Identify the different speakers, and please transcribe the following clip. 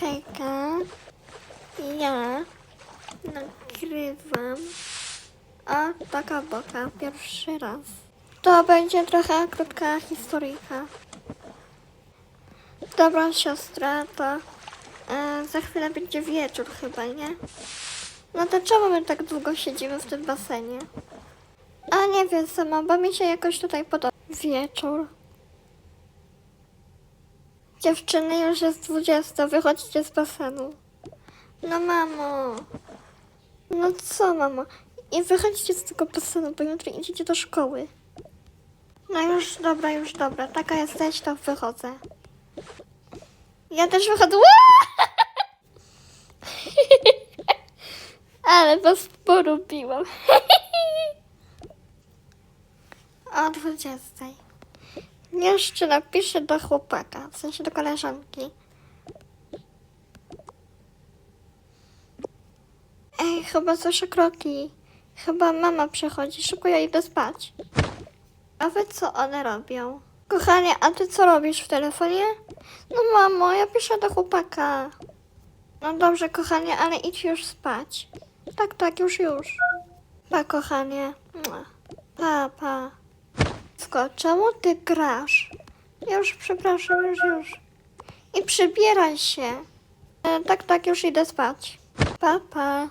Speaker 1: Hejka, ja nagrywam o taka boka pierwszy raz. To będzie trochę krótka historyjka. Dobra siostra, to e, za chwilę będzie wieczór chyba, nie? No to czemu my tak długo siedzimy w tym basenie? A nie wiem sama, bo mi się jakoś tutaj podoba. Wieczór. Dziewczyny, już jest 20, wychodźcie z basenu. No mamo. No co mamo? I wychodźcie z tego basenu, bo jutro idziecie do szkoły. No już dobra, już dobra. Taka jesteś, to wychodzę. Ja też wychodzę. Ale was porobiłam. O 20. Jeszcze napiszę do chłopaka, w sensie do koleżanki. Ej, chyba słyszę kroki. Chyba mama przychodzi, szybko ja idę spać. A wy co one robią? Kochanie, a ty co robisz w telefonie? No mamo, ja piszę do chłopaka. No dobrze, kochanie, ale idź już spać. Tak, tak, już, już. Pa, kochanie. Pa, pa. Sko, czemu ty grasz? Już, przepraszam, już, już. I przybieraj się. E, tak, tak, już idę spać. Pa, pa.